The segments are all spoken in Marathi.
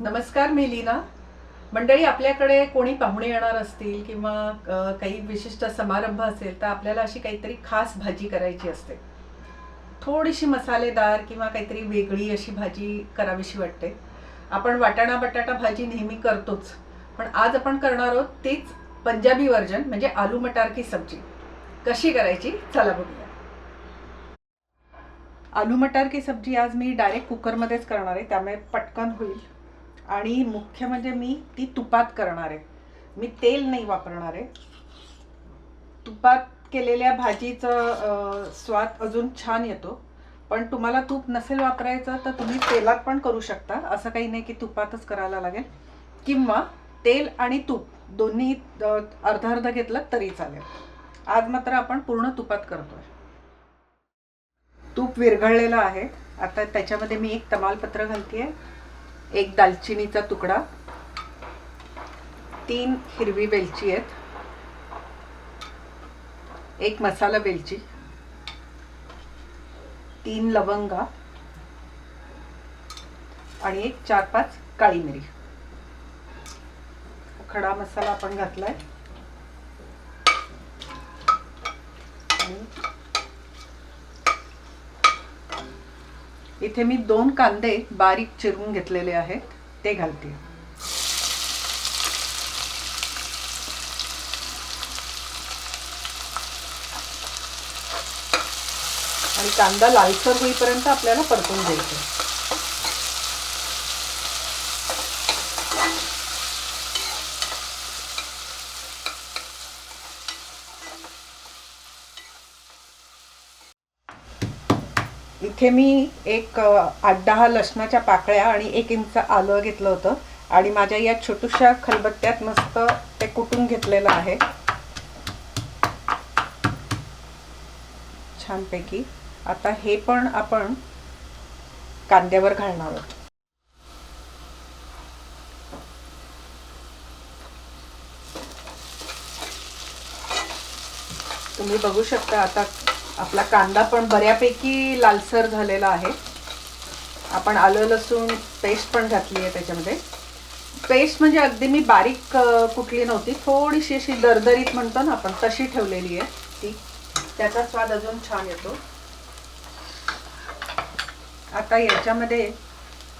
नमस्कार मी लीना. मंडळी आपल्याकडे कोणी पाहुणे येणार असतील किंवा काही विशिष्ट समारंभ असेल तर आपल्याला अशी काहीतरी खास भाजी करायची असते. थोडीशी मसालेदार किंवा काहीतरी वेगळी अशी भाजी करावीशी वाटते. आपण वाटाणा बटाटा भाजी नेहमी करतोच पण आज आपण करणार आहोत तीच पंजाबी वर्जन म्हणजे आलू मटार की सब्जी. कशी करायची? चला बघूया. आलू मटार की सब्जी आज मी डायरेक्ट कुकरमध्येच करणार आहे त्यामुळे पटकन होईल. आणि मुख्य म्हणजे मी ती तुपात करणार आहे. मी तेल नाही वापरणार आहे. तुपात केलेल्या भाजीचं स्वाद अजून छान येतो. पण तुम्हाला तूप नसेल वापरायचं तर तुम्ही तेलात पण करू शकता. असं काही नाही की तुपातच करायला लागेल. किंवा तेल आणि तूप दोन्ही अर्ध अर्ध घेतलं तरी चालेल. आज मात्र आपण पूर्ण तुपात करतोय. तूप विरघळलेलं आहे. आता त्याच्यामध्ये मी एक तमालपत्र घालते एक दालचिनीचा तुकडा. तीन हिरवी वेलची आहेत. एक मसाला वेलची. तीन लवंगा. आणि एक चार पाच काळी मिरी. खडा मसाला आपण घातलाय. आणि इथे मी दोन कांदे बारीक चिरून घेतलेले आहेत ते घालते. आणि कांदा लालसर होईपर्यंत आपल्याला परतून द्यायचं इथे मी एक आठ दहा लसणाच्या पाकळ्या आणि एक इंच आलं घेतलं होतं. आणि माझ्या या छोटूशा खलबत्त्यात मस्त ते कुटून घेतलेलं आहे. छानपैकी. आता हे पण आपण कांद्यावर घालणार आहोत. तुम्ही बघू शकता आता आपला कांदा पण बऱ्यापैकी लालसर झालेला आहे. आपण आलं लसूण पेस्ट पण घातली आहे त्याच्यामध्ये. पेस्ट म्हणजे अगदी मी बारीक कुठली कुटली नव्हती थोडीशी अशी दरदरीत म्हणतो ना आपण तशी ठेवलेली आहे ती. त्याचा स्वाद अजून छान येतो. आता याच्यामध्ये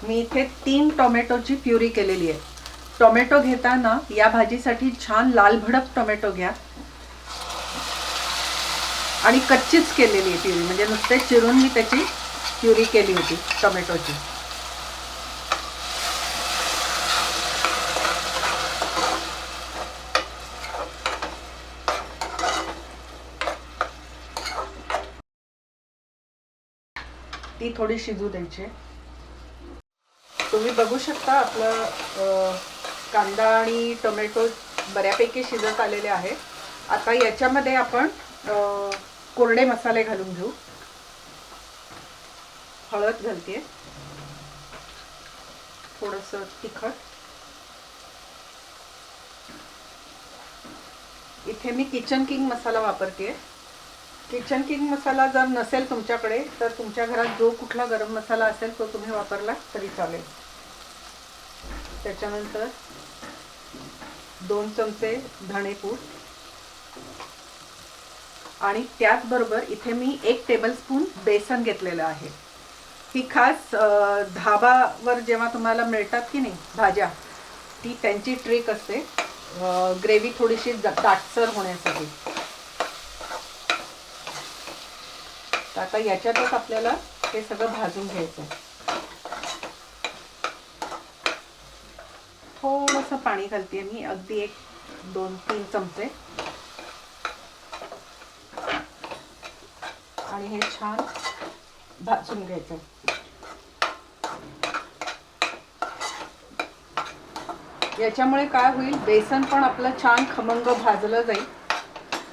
मी इथे तीन टोमॅटोची प्युरी केलेली आहे. टोमॅटो घेताना या भाजीसाठी छान लाल भडक टोमॅटो घ्या. आणि कच्चीच केलेली आहे प्युरी. म्हणजे नुसते चिरून मी त्याची प्युरी केली होती टोमॅटोची. ती थोडी शिजू द्यायची. तुम्ही बघू शकता आपलं कांदा आणि टोमॅटो बऱ्यापैकी शिजत आलेले आहेत आता याच्यामध्ये आपण कोरडे मसाले घालून घेऊ. हळद घालते. थोडस तिखट. इथे मी किचन किंग मसाला वापरते. किचन किंग मसाला जर नसेल तुमच्याकडे तर तुमच्या घरात जो कुठला गरम मसाला असेल तो तुम्ही वापरला तरी चालेल. त्याच्यानंतर दोन चमचे धणेपूड. आणि त्याचबरोबर इथे मी एक टेबलस्पून बेसन घेतलेलं आहे. ही खास धाबावर जेव्हा तुम्हाला मिळतात की नाही भाज्या ती त्यांची ट्रिक असते. ग्रेव्ही थोडीशी ताटसर होण्यासाठी. तर आता याच्यातच आपल्याला हे सगळं भाजून घ्यायचं थोडंसं पाणी घालते मी अगदी एक दोन तीन चमचे. आणि हे छान भाजून घ्यायचं. याच्यामुळे काय होईल बेसन पण आपलं छान खमंग भाजलं जाईल.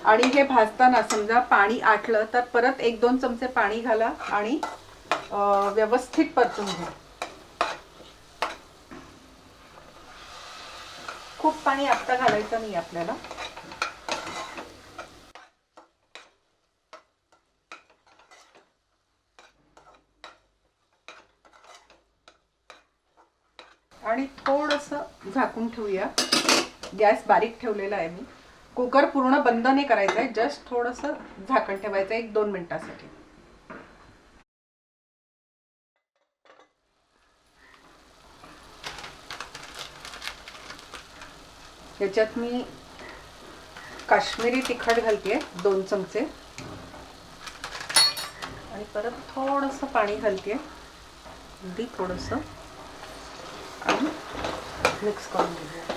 आणि हे भाजताना समजा पाणी आटलं तर परत एक दोन चमचे पाणी घाला आणि व्यवस्थित परतून घ्या. खूप पाणी आत्ता घालायचं नाही आपल्याला. आणि थोडंसं झाकून ठेवूया. गॅस बारीक ठेवलेला आहे मी. कुकर पूर्ण बंद नाही करायचं आहे जस्ट थोडंसं झाकण ठेवायचं आहे एक दोन मिनटासाठी. याच्यात मी काश्मीरी तिखट घालते दोन चमचे. आणि परत थोडंसं पाणी घालते. अगदी थोडंसं. मिक्स करून घेऊया.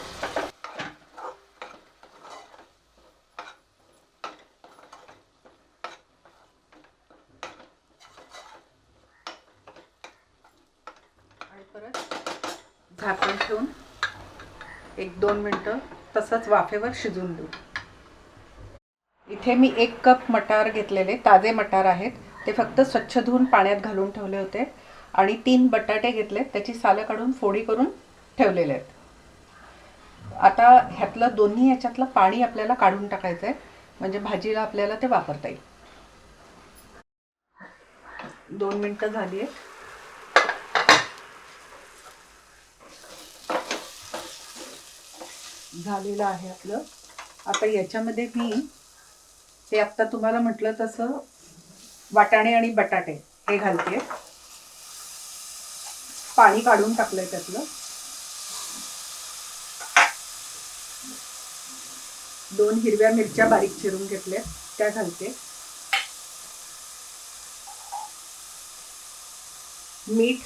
आणि परत झाकण ठेवून एक दोन मिनटं तसंच वाफेवर शिजून देऊ. इथे मी एक कप मटार घेतलेले ताजे मटार आहेत. ते फक्त स्वच्छ धुवून पाण्यात घालून ठेवले होते. आणि तीन बटाटे घेतले त्याची सालं काढून फोडी करून ठेवलेले आहेत. आता ह्यातलं दोन्ही ह्याच्यातलं पाणी आपल्याला काढून टाकायचं आहे म्हणजे भाजीला आपल्याला ते वापरता येईल. दोन मिनटं झाली आहेत. झालेलं आहे आपलं. आता याच्यामध्ये मी ते आत्ता तुम्हाला म्हटलं तसं वाटाणे आणि बटाटे हे घालते. पाणी काढून टाकलंय त्यातलं. दोन हिरव्या मिरच्या बारीक चिरून घेतल्या त्या घालते. मीठ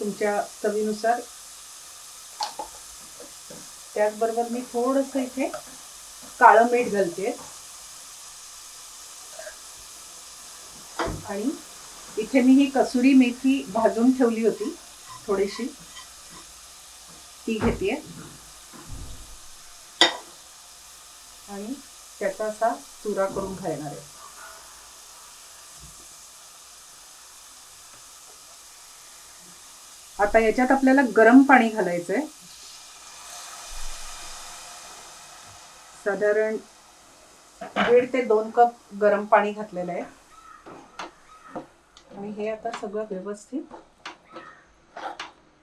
तुमच्या चवीनुसार. त्याचबरोबर मी थोडंसं इथे काळं मीठ घालते. आणि इथे मी ही कसुरी मेथी भाजून ठेवली होती थोडीशी. ती घेते आणि त्याचा असा चुरा करून घालणार आहे. आता याच्यात आपल्याला गरम पाणी घालायचं आहे साधारण दीड ते दोन कप गरम पाणी घातलेलं आहे. आणि हे आता सगळं व्यवस्थित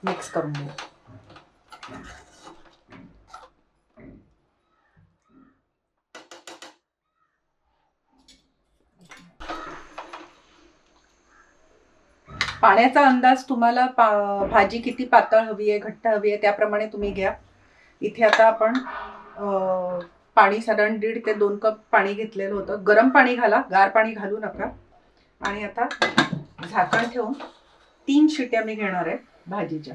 मिक्स करून घेऊ. पाण्याचा अंदाज तुम्हाला पा भाजी किती पातळ हवी आहे घट्ट हवी आहे त्याप्रमाणे तुम्ही घ्या. इथे आता आपण पाणी साधारण दीड ते दोन कप पाणी घेतलेलं होतं. गरम पाणी घाला गार पाणी घालू नका. आणि आता झाकण ठेवून तीन शिट्या मी घेणार आहे भाजीच्या.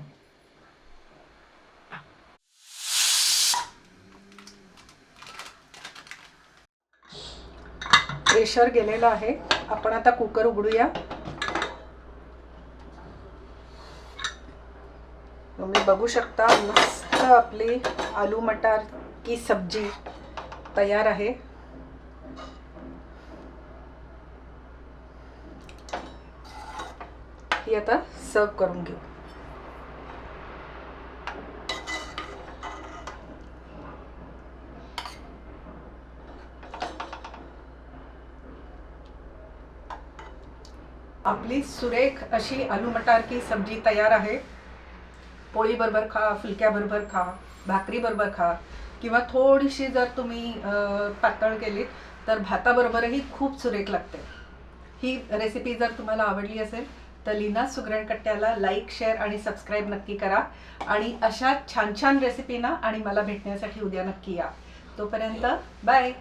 प्रेशर गेलेलं आहे. आपण आता कुकर उघडूया. तुम्ही बघू शकता मस्त आपली आलू मटार की सब्ज़ी तयार आहे ही आता सर्व करून घेऊ सुरेख अशी आलू मटार की सब्ज़ी तयार आहे। पोळीबरोबर खा फुलक्याबरोबर खा भाकरीबरोबर खा किंवा थोडीशी जर तुम्ही पातळ केलीत तर भाताबरोबरही खूप सुरेख लागते. ही रेसिपी जर तुम्हाला आवडली असेल तर लीना सुगरणकट्ट्याला लाईक शेअर आणि सबस्क्राईब नक्की करा आणि अशा छान छान रेसिपीना आणि मला भेटण्यासाठी उद्या नक्की या. तोपर्यंत बाय